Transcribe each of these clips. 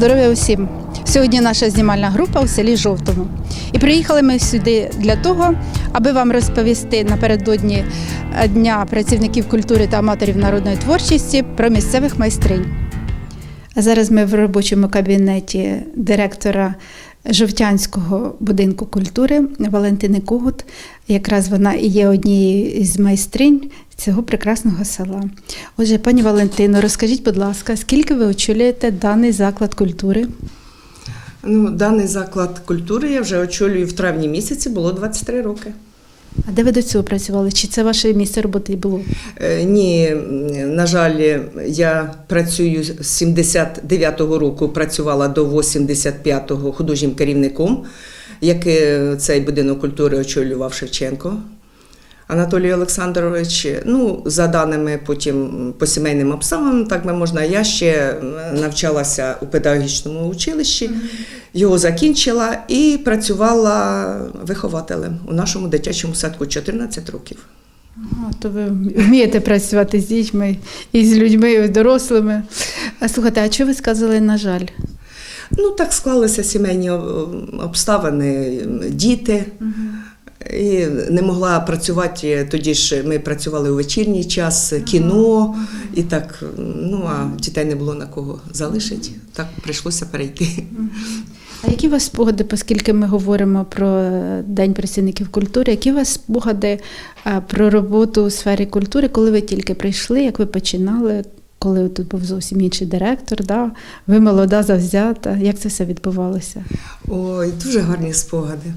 Здоров'я усім! Сьогодні наша знімальна група у селі Жовтому. І приїхали ми сюди для того, аби вам розповісти напередодні е, Дня працівників культури та аматорів народної творчості про місцевих майстринь. Зараз ми в робочому кабінеті директора Жовтянського будинку культури Валентини Когут. Якраз вона і є однією із майстринь цього прекрасного села. Отже, пані Валентино, розкажіть, будь ласка, скільки ви очолюєте даний заклад культури? Ну, даний заклад культури я вже очолюю в травні місяці, було 23 роки. А де ви до цього працювали? Чи це ваше місце роботи було? Е, Ні, на жаль, я працюю з 79-го року, працювала до 85-го художнім керівником, який цей будинок культури очолював Шевченко. Анатолій Олександрович, ну, за даними потім по сімейним обставинам, так би можна, я ще навчалася у педагогічному училищі, його закінчила і працювала вихователем у нашому дитячому садку 14 років. Ага, то ви вмієте працювати з дітьми і з людьми, і з дорослими. А слухайте, а чого ви сказали, на жаль? Ну, так склалися сімейні обставини, діти. І не могла працювати тоді ж ми працювали у вечірній час, кіно, і так, ну а дітей не було на кого залишити. Так прийшлося перейти. А які у вас спогади, оскільки ми говоримо про День працівників культури, які у вас спогади про роботу у сфері культури, коли ви тільки прийшли, як ви починали, коли тут був зовсім інший директор, да? ви молода, завзята, як це все відбувалося? Ой, дуже гарні спогади.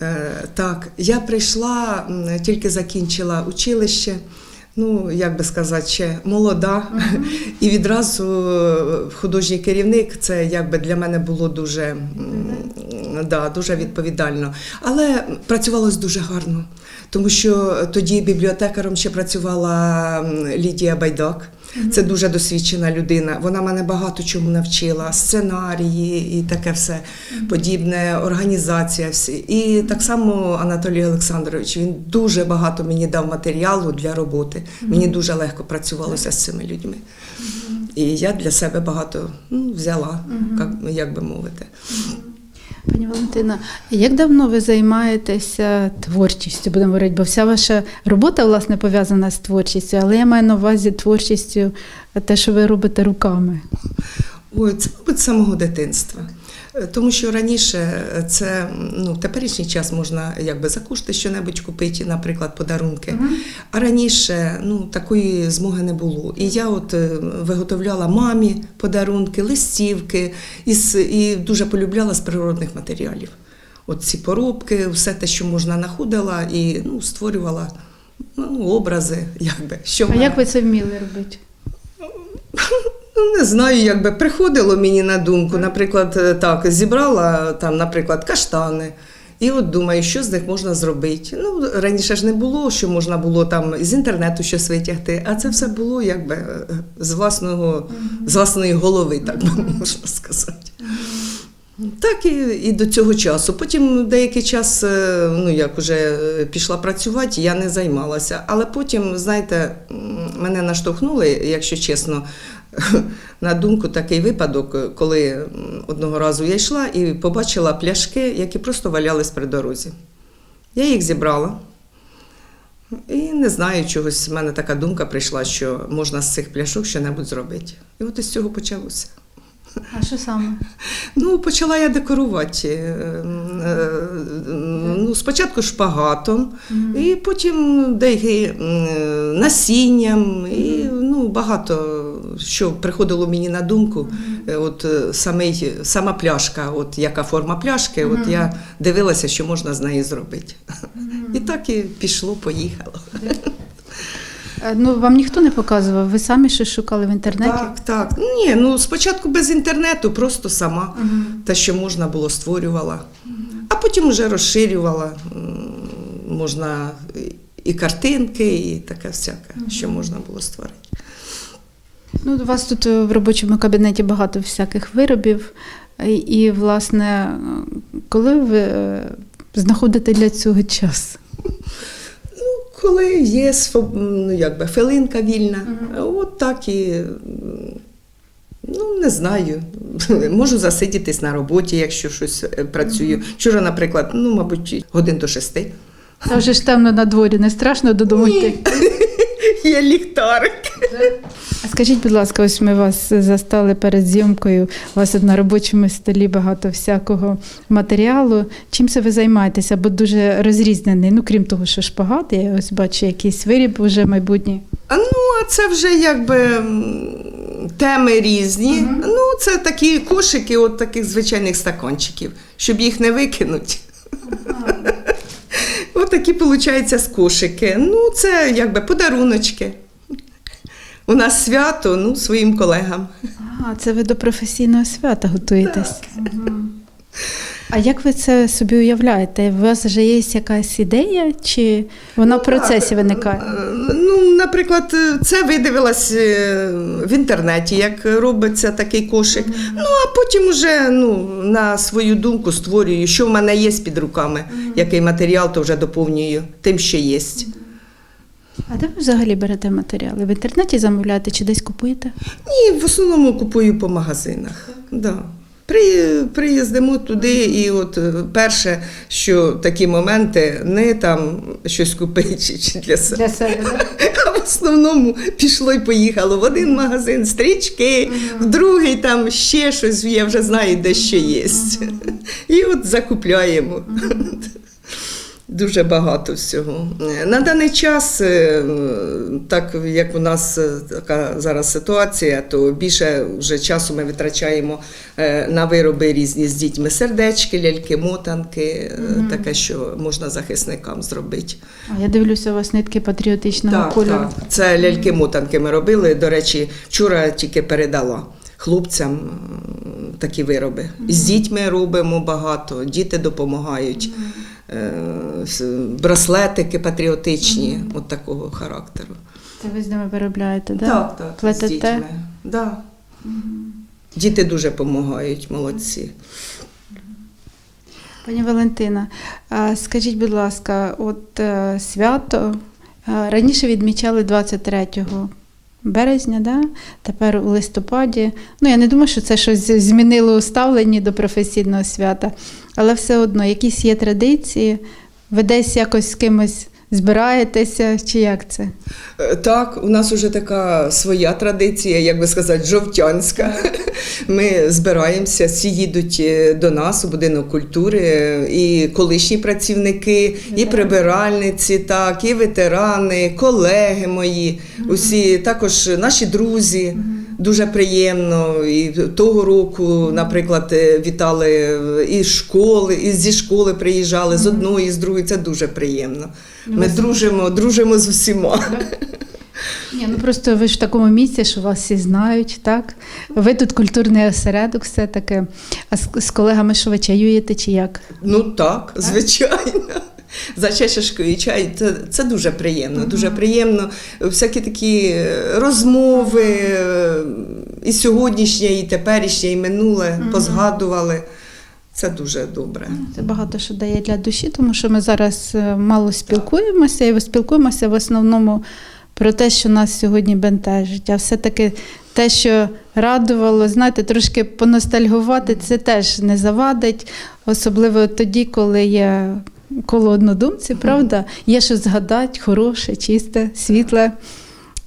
Е, так, я прийшла, тільки закінчила училище. Ну, як би сказати, ще молода. І відразу е, художній керівник це якби для мене було дуже, м, да, дуже відповідально. Але працювалось дуже гарно, тому що тоді бібліотекаром ще працювала Лідія Байдак. Це дуже досвідчена людина. Вона мене багато чому навчила, сценарії і таке все подібне, організація. Всі. І так само Анатолій Олександрович. Він дуже багато мені дав матеріалу для роботи. Мені дуже легко працювалося з цими людьми. І я для себе багато ну, взяла, як, як би мовити. Пані Валентина, як давно ви займаєтеся творчістю? Будемо говорити, бо вся ваша робота власне пов'язана з творчістю, але я маю на увазі творчістю те, що ви робите руками. Ой, це мабуть з самого дитинства. Е, Тому що раніше е, це ну, в теперішній час можна якби за кошти щонебудь купити, наприклад, подарунки. А раніше ну, такої змоги не було. І я от е, виготовляла мамі подарунки, листівки і, і дуже полюбляла з природних матеріалів. От ці поробки, все те, що можна знаходила, і ну, створювала ну, образи, якби. Що А мене- як ви це вміли робити? Ну, не знаю, якби приходило мені на думку. Наприклад, е, так, зібрала там, наприклад, каштани. І от думаю, що з них можна зробити. Ну, раніше ж не було, що можна було там з інтернету щось витягти, а це все було якби е, з власного, з власної голови, так би можна сказати. Так і, і до цього часу. Потім деякий час, е, ну як уже е, пішла працювати, я не займалася. Але потім, знаєте, мене наштовхнули, якщо чесно, на думку такий випадок, коли одного разу я йшла і побачила пляшки, які просто валялись при дорозі. Я їх зібрала. І не знаю, чогось в мене така думка прийшла, що можна з цих пляшок щось зробити. І от із цього почалося. А що саме? Ну, почала я декорувати. е, е, Ну, спочатку шпагатом, і потім деякі насінням, і ну, багато що приходило мені на думку. Е, От е, самий, сама пляшка, от яка форма пляшки, от я дивилася, що можна з неї зробити. І так і пішло, поїхало. Е, Ну, вам ніхто не показував, ви самі щось шукали в інтернеті? Так, так. Ні, ну спочатку без інтернету, просто сама те, що можна було, створювала. А потім вже розширювала. Можна і картинки, і таке всяке, що можна було створити. Ну, у вас тут е, в робочому кабінеті багато всяких виробів. І, власне, е, коли ви е, знаходите для цього час? Ну, Коли є ну, якби, хвилинка вільна, от так і ну, не знаю. можу засидітись на роботі, якщо щось працюю. Вчора, наприклад, ну, мабуть, годин до шести. Та вже ж темно на дворі, не страшно додому йти. Є ліхтарик. А скажіть, будь ласка, ось ми вас застали перед зйомкою. У вас на робочому столі багато всякого матеріалу. Чим це ви займаєтеся? Бо дуже розрізнений. Ну, крім того, що шпагат, я ось бачу якийсь виріб уже майбутній. А ну, а це вже якби теми різні. Ну, це такі кошики, от таких звичайних стаканчиків, щоб їх не викинути. От такі, виходить, з кошики. Ну, це якби подаруночки. У нас свято, ну, своїм колегам. А, це ви до професійного свята готуєтесь. Мгм. А як ви це собі уявляєте? У вас вже є якась ідея, чи вона в процесі виникає? Е, Ну, наприклад, е, це видивилась е, в інтернеті, як робиться такий кошик. Ну, а потім уже ну, на свою думку створюю, що в мене є під руками, який матеріал, то вже доповнюю тим, що є. А де ви взагалі берете матеріали? В інтернеті замовляєте чи десь купуєте? Ні, в основному купую по магазинах. Да. При, приїздимо туди, і от е, перше, що такі моменти не там щось купити чи, для себе. Для себе, А в основному пішло і поїхало в один магазин стрічки, в другий там ще щось, я вже знаю, де ще є. І от закупляємо. Дуже багато всього. На даний час, е, так як у нас е, така зараз ситуація, то більше вже часу ми витрачаємо е, на вироби різні з дітьми сердечки, ляльки, мотанки, е, таке, що можна захисникам зробити. А я дивлюся, у вас нитки патріотичного Так, кольору. так. Це ляльки-мотанки ми робили. До речі, вчора тільки передала хлопцям такі вироби. З дітьми робимо багато, діти допомагають. Е, Браслетики патріотичні, от такого характеру. Це ви з ними виробляєте, да? Так, так. З дітьми. Да. Діти дуже допомагають, молодці. Пані Валентина, скажіть, будь ласка, от е, свято е, раніше відмічали 23 березня, да? тепер у листопаді. Ну, я не думаю, що це щось змінило у ставленні до професійного свята, але все одно якісь є традиції, ви десь якось з кимось збираєтеся, чи як це? Е, Так, у нас вже така своя традиція, як би сказати, жовтянська. Ми збираємося, всі їдуть е, до нас у будинок культури, е, і колишні працівники, і прибиральниці, так, і ветерани, колеги мої, усі також наші друзі. Дуже приємно. І того року, наприклад, е, вітали із школи, і зі школи приїжджали, з одної, з другої. Це дуже приємно. Ми дружимо, дружимо з усіма. Ні, ну просто ви ж в такому місці, що вас всі знають, так? Ви тут культурний осередок все-таки. А з, з колегами що ви чаюєте чи як? Ну так, звичайно. За чашечкою чаю це, це дуже приємно. Дуже приємно. Всякі такі е, розмови, і сьогоднішнє, і теперішнє, і минуле позгадували. Це дуже добре. Це багато що дає для душі, тому що ми зараз е, мало спілкуємося і спілкуємося в основному про те, що нас сьогодні бентежить. А все-таки те, що радувало, знаєте, трошки поностальгувати, це теж не завадить, особливо тоді, коли є коло однодумців, правда? Є що згадати, хороше, чисте, світле.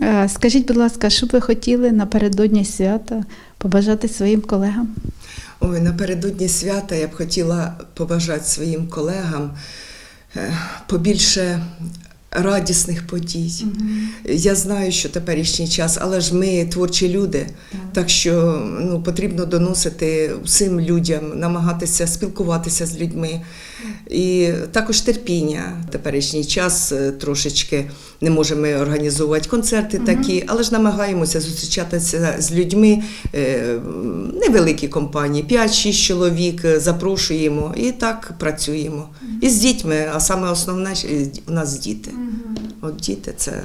Е, Скажіть, будь ласка, що б ви хотіли напередодні свята побажати своїм колегам? Ой, напередодні свята я б хотіла побажати своїм колегам е, побільше радісних подій. Я знаю, що теперішній час, але ж ми творчі люди, так що ну, потрібно доносити всім людям, намагатися спілкуватися з людьми. І також терпіння. Теперішній час е, трошечки не можемо організовувати концерти такі, але ж намагаємося зустрічатися з людьми. е, Невеликі компанії, 5-6 чоловік е, запрошуємо і так працюємо. І з дітьми, а саме основне у нас діти. От діти це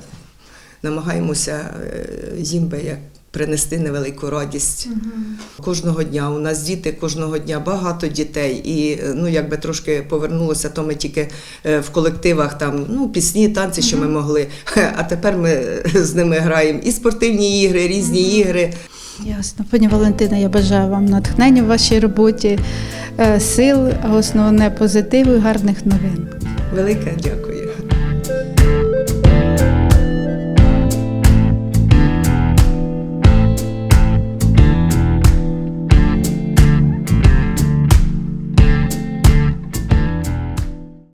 намагаємося їм би як принести невелику радість. Кожного дня у нас діти, кожного дня багато дітей. І ну, якби трошки повернулося, то ми тільки е, в колективах там ну, пісні, танці, що ми могли. А тепер ми з ними граємо і спортивні ігри, різні ігри. Ясно. Пані Валентина, я бажаю вам натхнення в вашій роботі, е, сил, а основне позитиву і гарних новин. Велике дякую.